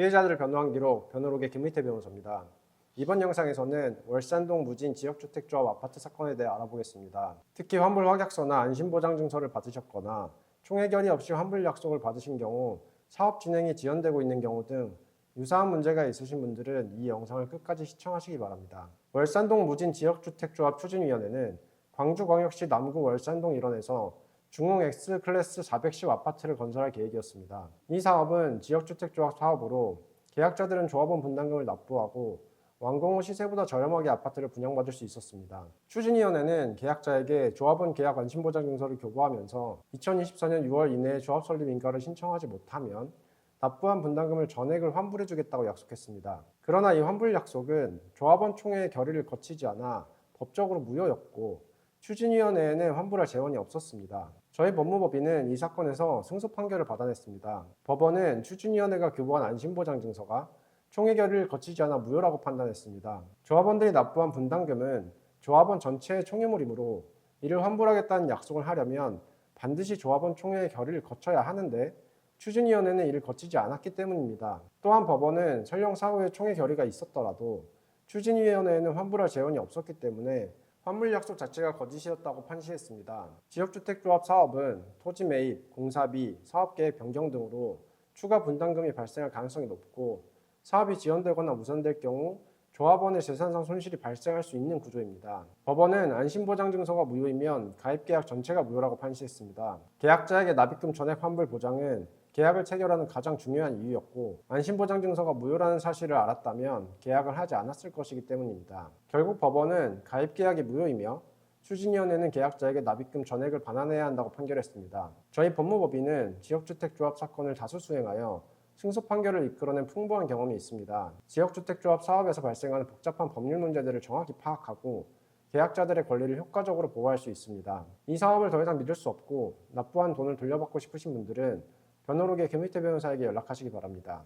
피해자들을 변호한 기록 변호록의 김의태 변호사입니다. 이번 영상에서는 월산동 무진 지역주택조합 아파트 사건에 대해 알아보겠습니다. 특히 환불 확약서나 안심보장증서를 받으셨거나 총해결이 없이 환불 약속을 받으신 경우 사업 진행이 지연되고 있는 경우 등 유사한 문제가 있으신 분들은 이 영상을 끝까지 시청하시기 바랍니다. 월산동 무진 지역주택조합 추진위원회는 광주광역시 남구 월산동 일원에서 중흥 X 클래스 410 아파트를 건설할 계획이었습니다. 이 사업은 지역주택조합 사업으로 계약자들은 조합원 분담금을 납부하고 완공 후 시세보다 저렴하게 아파트를 분양받을 수 있었습니다. 추진위원회는 계약자에게 조합원 계약 안심보장증서를 교부하면서 2024년 6월 이내에 조합 설립 인가를 신청하지 못하면 납부한 분담금을 전액을 환불해주겠다고 약속했습니다. 그러나 이 환불 약속은 조합원 총회의 결의를 거치지 않아 법적으로 무효였고 추진위원회에는 환불할 재원이 없었습니다. 저희 법무법인은 이 사건에서 승소 판결을 받아냈습니다. 법원은 추진위원회가 교부한 안심보장증서가 총회 결의를 거치지 않아 무효라고 판단했습니다. 조합원들이 납부한 분담금은 조합원 전체의 총유물이므로 이를 환불하겠다는 약속을 하려면 반드시 조합원 총회의 결의를 거쳐야 하는데 추진위원회는 이를 거치지 않았기 때문입니다. 또한 법원은 설령 사후에 총회 결의가 있었더라도 추진위원회에는 환불할 재원이 없었기 때문에 환불 약속 자체가 거짓이었다고 판시했습니다. 지역주택조합 사업은 토지 매입, 공사비, 사업계획 변경 등으로 추가 분담금이 발생할 가능성이 높고 사업이 지연되거나 무산될 경우 조합원의 재산상 손실이 발생할 수 있는 구조입니다. 법원은 안심보장증서가 무효이면 가입계약 전체가 무효라고 판시했습니다. 계약자에게 납입금 전액 환불 보장은 계약을 체결하는 가장 중요한 이유였고 안심보장증서가 무효라는 사실을 알았다면 계약을 하지 않았을 것이기 때문입니다. 결국 법원은 가입 계약이 무효이며 추진위원회는 계약자에게 납입금 전액을 반환해야 한다고 판결했습니다. 저희 법무법인은 지역주택조합 사건을 다수 수행하여 승소 판결을 이끌어낸 풍부한 경험이 있습니다. 지역주택조합 사업에서 발생하는 복잡한 법률 문제들을 정확히 파악하고 계약자들의 권리를 효과적으로 보호할 수 있습니다. 이 사업을 더 이상 믿을 수 없고 납부한 돈을 돌려받고 싶으신 분들은 변호록의 김희태 변호사에게 연락하시기 바랍니다.